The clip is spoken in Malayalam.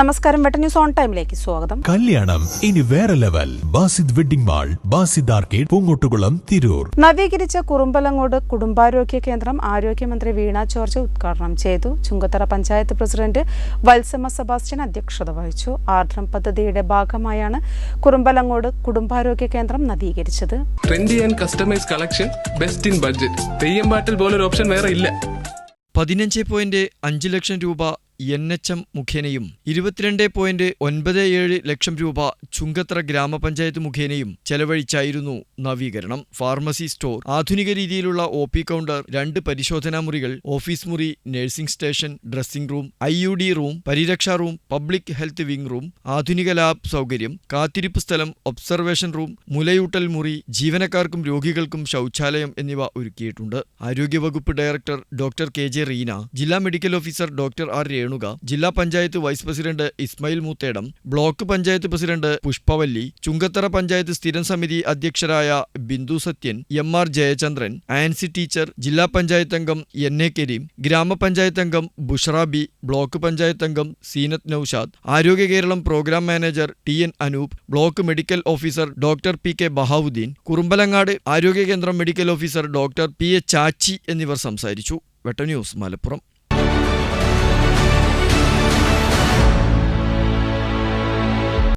നമസ്കാരം. വെട്ട ന്യൂസ് ഓൺ ടൈമിലേക്ക് സ്വാഗതം. കല്യാണം. ഇനി വേറെ level. Basid wedding mall Basid arcade Poongottukulam Tirur. നവീകരിച്ച കുറുമ്പലങ്ങോട് കുടുംബാരോഗ്യ കേന്ദ്രം ആരോഗ്യമന്ത്രി വീണ ജോർജ് ഉദ്ഘാടനം ചെയ്തു. ചുങ്കത്തറ പഞ്ചായത്ത് പ്രസിഡന്റ് വത്സമ സെബാസ്റ്റ്യൻ അധ്യക്ഷത വഹിച്ചു. ആർദ്രം പദ്ധതിയുടെ ഭാഗമായാണ് കുറുമ്പലങ്ങോട് കുടുംബാരോഗ്യ കേന്ദ്രം നവീകരിച്ചത്. Trendy and customise collection best in budget Theyyam പാട്ടിൽ പോലൊരു ഓപ്ഷൻ വേറെ ഇല്ല. പതിനഞ്ച് പോയിന്റ് അഞ്ച് ലക്ഷം രൂപ എൻ എച്ച് എം മുഖേനയും ഇരുപത്തിരണ്ട് പോയിന്റ് ഒൻപത് ഏഴ് ലക്ഷം രൂപ ചുങ്കത്ര ഗ്രാമപഞ്ചായത്ത് മുഖേനയും ചെലവഴിച്ചായിരുന്നു നവീകരണം. ഫാർമസി സ്റ്റോർ ആധുനിക രീതിയിലുള്ള ഒ പി കൗണ്ടർ രണ്ട് പരിശോധനാ മുറികൾ ഓഫീസ് മുറി nursing station dressing room I U D room പരിരക്ഷാ room public health wing room ആധുനിക ലാബ് സൗകര്യം കാത്തിരിപ്പ് സ്ഥലം ഒബ്സർവേഷൻ റൂം മുലയൂട്ടൽ മുറി ജീവനക്കാർക്കും രോഗികൾക്കും ശൗചാലയം എന്നിവ ഒരുക്കിയിട്ടുണ്ട്. ആരോഗ്യവകുപ്പ് director doctor K J Reena ജില്ലാ medical officer doctor R Renuka ജില്ലാ panchayat vice president Ismail Moothedam block panchayat president Pushpavalli Chungathara panchayat സ്ഥിരം സമിതി അധ്യക്ഷരായ Bindu Sathyan M R Jayachandran Ancy teacher ജില്ലാ പഞ്ചായത്ത് അംഗം എൻ എ കരീം ഗ്രാമപഞ്ചായത്ത് അംഗം ബുഷറ ബി ബ്ലോക്ക് പഞ്ചായത്ത് അംഗം Zeenath Noushad Arogya Keralam program manager T N Anoop block medical officer doctor P K Bahavudheen Kurumbalangad ആരോഗ്യ കേന്ദ്രം medical officer doctor P A Chachi എന്നിവർ സംസാരിച്ചു. വെട്ട ന്യൂസ് മലപ്പുറം.